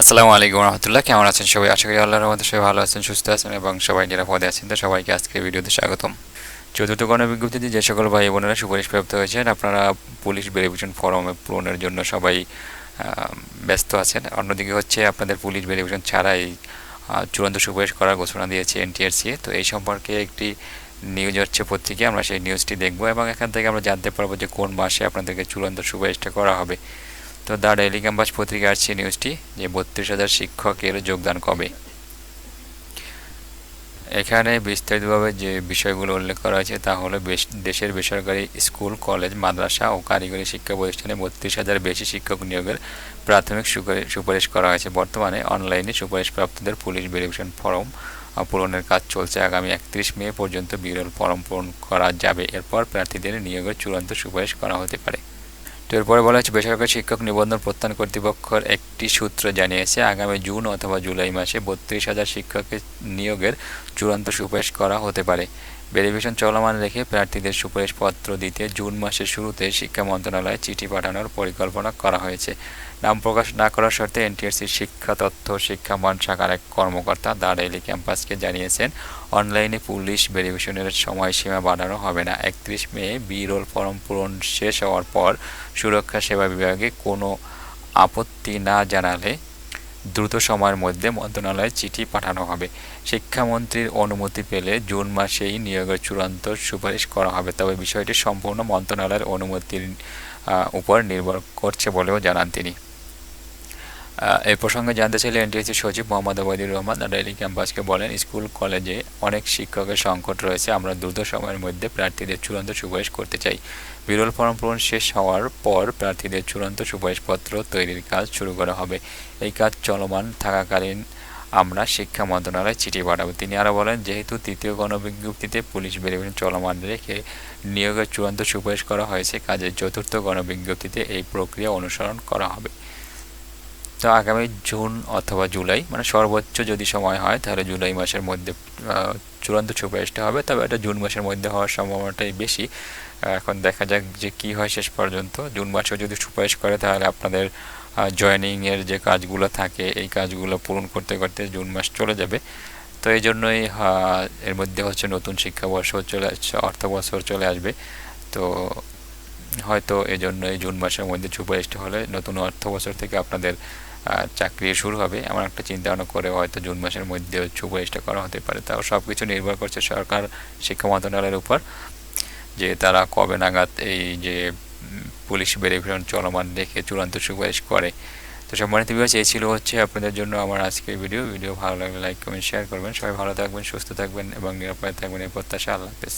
আসসালামু আলাইকুম রহমতুল্লাহ। কেমন আছেন সবাই? আশা করি আল্লাহর মধ্যে সবাই ভালো আছেন, সুস্থ আছেন এবং সবাই নিরাপদে আছেন। তো সবাইকে আজকের ভিডিওতে স্বাগতম। চতুর্থ গণবিজ্ঞপ্তিতে যে সকল ভাই বোনেরা সুপারিশপ্রাপ্ত হয়েছেন, আপনারা পুলিশ ভেরিফিকেশন ফর্মে পূরণের জন্য সবাই ব্যস্ত আছেন। অন্যদিকে হচ্ছে আপনাদের পুলিশ ভেরিফিকেশন ছাড়াই চূড়ান্ত সুপারিশ করার ঘোষণা দিয়েছে এনটিআরসি। তো এই সম্পর্কে একটি নিউজ হচ্ছে পত্রিকা, আমরা সেই নিউজটি দেখব এবং এখান থেকে আমরা জানতে পারব যে কোন মাসে আপনাদেরকে চূড়ান্ত সুপারিশটা করা হবে। তো দ্য ডেইলি ক্যাম্পাস পত্রিকা আসছে নিউজটি যে বত্রিশ হাজার শিক্ষকের যোগদান কবে? এখানে বিস্তারিতভাবে যে বিষয়গুলো উল্লেখ করা হয়েছে তা হলো দেশের বেসরকারি স্কুল, কলেজ, মাদ্রাসা ও কারিগরি শিক্ষা প্রতিষ্ঠানে বত্রিশ হাজার বেশি শিক্ষক নিয়োগের প্রাথমিক সুপারি- সুপারিশ করা হয়েছে। বর্তমানে অনলাইনে সুপারিশপ্রাপ্তদের পুলিশ ভেরিফিকেশন ফর্ম পূরণের কাজ চলছে। আগামী একত্রিশ মে পর্যন্ত বিরল ফর্ম পূরণ করা যাবে। এরপর প্রার্থীদের নিয়োগের চূড়ান্ত সুপারিশ করা হতে পারে। তো এরপরে বলা হচ্ছে বেসরকারি শিক্ষক নিবন্ধন প্রত্যান কর্তৃপক্ষের একটি সূত্র জানিয়েছে, আগামী জুন অথবা জুলাই মাসে বত্রিশ হাজার শিক্ষকের নিয়োগের চূড়ান্ত সুপারিশ করা হতে পারে। ভেরিফিকেশন চলমান রেখে প্রার্থীদের সুপারিশপত্র দিতে জুন মাসের শুরুতে শিক্ষা মন্ত্রণালয়ে চিঠি পাঠানোর পরিকল্পনা করা হয়েছে। নাম প্রকাশ না করার শর্তে এনটিআরসির শিক্ষা তথ্য শিক্ষামান শাখার এক কর্মকর্তা দা ডেইলি ক্যাম্পাসকে জানিয়েছেন, অনলাইনে পুলিশ ভেরিফিকেশনের সময়সীমা বাড়ানো হবে না। একত্রিশ মে বি রোল ফর্ম পূরণ শেষ হওয়ার পর সুরক্ষা সেবা বিভাগে কোনো আপত্তি না জানালে দ্রুত সময়ের মধ্যে মন্ত্রণালয়ে চিঠি পাঠানো হবে। শিক্ষামন্ত্রীর অনুমতি পেলে জুন মাসেই নিয়োগের চূড়ান্ত সুপারিশ করা হবে। তবে বিষয়টি সম্পূর্ণ মন্ত্রণালয়ের অনুমতির উপর নির্ভর করছে বলেও জানান তিনি। এই প্রসঙ্গে জানতে চাইলে এনটিএসি সচিব মোহাম্মদ আবাদির রহমান ডেইলি ক্যাম্পাসকে বলেন, স্কুল, কলেজে অনেক শিক্ষকের সংকট রয়েছে। আমরা দ্রুত সময়ের মধ্যে প্রার্থীদের চূড়ান্ত সুপারিশ করতে চাই। বিরল ফর্ম পূরণ শেষ হওয়ার পর প্রার্থীদের চূড়ান্ত সুপারিশপত্র তৈরির কাজ শুরু করা হবে। এই কাজ চলমান থাকাকালীন আমরা শিক্ষা মন্ত্রণালয়ে চিঠি পাঠাবো। তিনি আরও বলেন, যেহেতু তৃতীয় গণবিজ্ঞপ্তিতে পুলিশ ভেরিফিকেশন চলমান রেখে নিয়োগের চূড়ান্ত সুপারিশ করা হয়েছে, কাজের চতুর্থ গণবিজ্ঞপ্তিতে এই প্রক্রিয়া অনুসরণ করা হবে। তো আগামী জুন অথবা জুলাই মানে সর্বোচ্চ যদি সময় হয়, তাহলে জুলাই মাসের মধ্যে চূড়ান্ত সুপারিশটা হবে। তবে এটা জুন মাসের মধ্যে হওয়ার সম্ভাবনাটাই বেশি। এখন দেখা যাক যে কি হয় শেষ পর্যন্ত। জুন মাসেও যদি সুপারিশ করে, তাহলে আপনাদের জয়নিংয়ের যে কাজগুলো থাকে, এই কাজগুলো পূরণ করতে করতে জুন মাস চলে যাবে। তো এই জন্যই এর মধ্যে হচ্ছে নতুন শিক্ষাবর্ষ চলে আসছে অর্থ বছর চলে আসবে। তো হয়তো এই জন্যই জুন মাসের মধ্যে সুপারিশটা হলে নতুন অর্থ বছর থেকে আপনাদের চাকরি শুরু হবে। এমন একটা চিন্তা ভাবনা করে হয়তো জুন মাসের মধ্যে সুপারিশটা করা হতে পারে। তাও সব কিছু নির্ভর করছে সরকার, শিক্ষা মন্ত্রণালয়ের উপর, যে তারা কবে নাগাদ এই যে পুলিশ ভেরিফিকেশন চলমান রেখে চূড়ান্ত সুপারিশ করে। তো সম্মানিত বিভাগ এই ছিল হচ্ছে আপনাদের জন্য আমার আজকের ভিডিও ভিডিও ভালো লাগলে লাইক কমেন্ট শেয়ার করবেন। সবাই ভালো থাকবেন, সুস্থ থাকবেন এবং নিরাপদে থাকবেন। এই প্রত্যাশা, আল্লাহ হাফেজ।